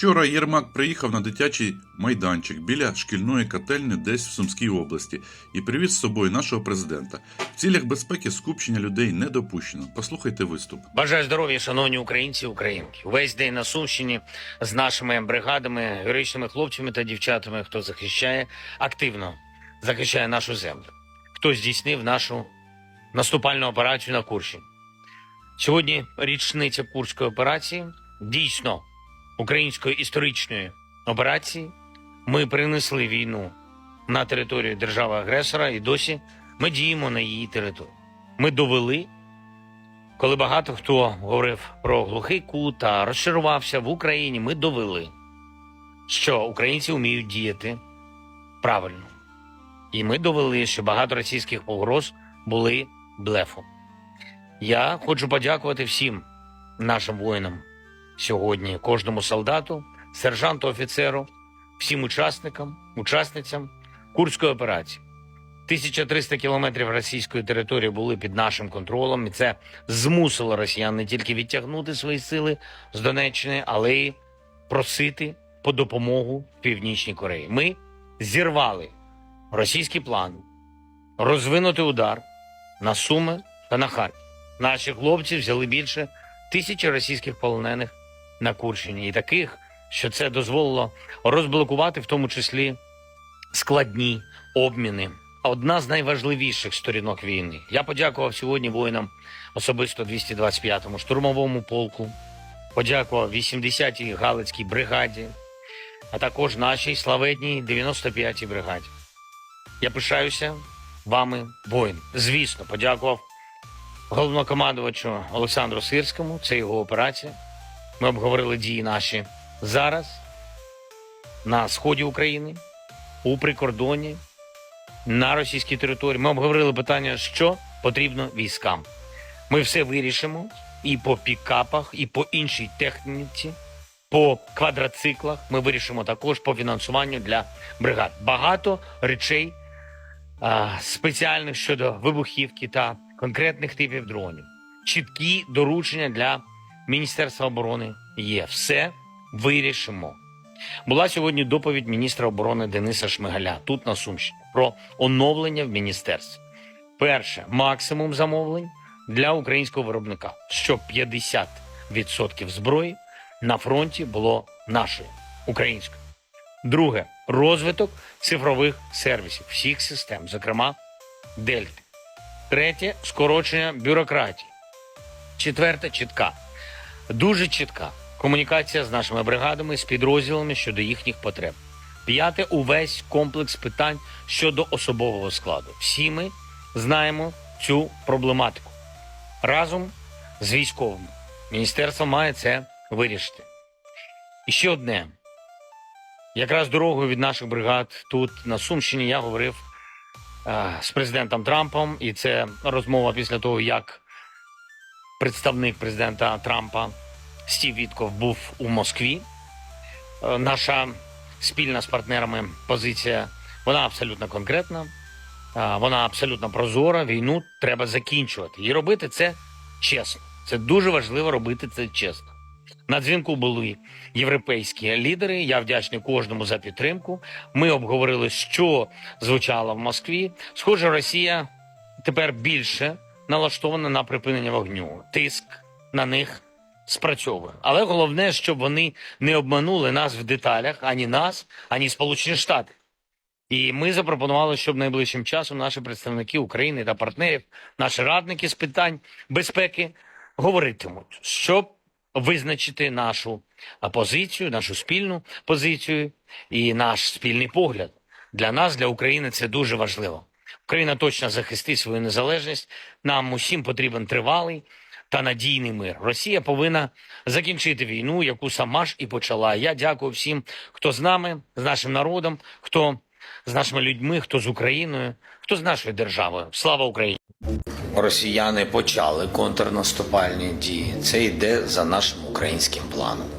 Вчора Єрмак приїхав на дитячий майданчик біля шкільної котельні десь в Сумській області і привіз з собою нашого президента. В цілях безпеки скупчення людей не допущено. Послухайте виступ. Бажаю здоров'я, шановні українці українки. Весь день на Сумщині з нашими бригадами, героїчними хлопцями та дівчатами, хто захищає активно захищає нашу землю, хто здійснив нашу наступальну операцію на Курщині. Сьогодні річниця Курської операції, дійсно української історичної операції. Ми принесли війну на територію держави-агресора, і досі ми діємо на її території. Ми довели коли багато хто говорив про глухий кут та розчарувався в Україні, ми довели, що українці вміють діяти правильно. І ми довели, що багато російських погроз були блефом. Я хочу подякувати всім нашим воїнам сьогодні, кожному солдату, сержанту, офіцеру, всім учасникам, учасницям Курської операції. 1300 кілометрів російської території були під нашим контролем, і це змусило росіян не тільки відтягнути свої сили з Донеччини, але й просити по допомогу Північній Кореї. Ми зірвали російський план розвинути удар на Суми та на Харків. Наші хлопці взяли більше тисячі російських полонених на Курщині, і таких, що це дозволило розблокувати, в тому числі складні обміни одна з найважливіших сторінок війни. Я подякував сьогодні воїнам особисто 225-му штурмовому полку, подякував 80-й Галицькій бригаді, а також нашій славетній 95-й бригаді. Я пишаюся вами, воїн. Звісно, подякував головнокомандувачу Олександру Сирському. Це його операція. Ми обговорили дії наші зараз на сході України, у прикордоні, на російській території. Ми обговорили питання, що потрібно військам. Ми все вирішимо і по пікапах, і по іншій техніці, по квадроциклах. Ми вирішимо також по фінансуванню для бригад. Багато речей а, спеціальних щодо вибухівки та конкретних типів дронів. Чіткі доручення для Міністерства оборони є. Все вирішимо. Була сьогодні доповідь міністра оборони Дениса Шмигаля тут на Сумщині про оновлення в міністерстві. Перше максимум замовлень для українського виробника, щоб 50% зброї на фронті було нашою українською. Друге розвиток цифрових сервісів всіх систем, зокрема Дельти. Третє скорочення бюрократії. Четверте чітка, дуже чітка комунікація з нашими бригадами, з підрозділами щодо їхніх потреб. П'яте увесь комплекс питань щодо особового складу. Всі ми знаємо цю проблематику разом з військовими. Міністерство має це вирішити. І ще одне. Якраз дорогою від наших бригад тут на Сумщині я говорив з президентом Трампом, і це розмова після того, як представник президента Трампа Стів Вітков був у Москві. Е, Наша спільна з партнерами позиція вона абсолютно конкретна, е, вона абсолютно прозора. Війну треба закінчувати і робити це чесно. Це дуже важливо робити це чесно. На дзвінку були європейські лідери. Я вдячний кожному за підтримку. Ми обговорили, що звучало в Москві. Схоже, Росія тепер більше налаштована на припинення вогню. Тиск на них спрацьовує. Але головне, щоб вони не обманули нас в деталях, ані нас, ані Сполучені Штати. І ми запропонували, щоб найближчим часом наші представники України та партнерів, наші радники з питань безпеки говоритимуть, щоб визначити нашу позицію, нашу спільну позицію і наш спільний погляд. Для нас, для України, це дуже важливо. Україна точно захистить свою незалежність. Нам усім потрібен тривалий та надійний мир. Росія повинна закінчити війну, яку сама ж і почала. Я дякую всім, хто з нами, з нашим народом, хто з нашими людьми, хто з Україною, хто з нашою державою. Слава Україні! Росіяни почали контрнаступальні дії. Це йде за нашим українським планом.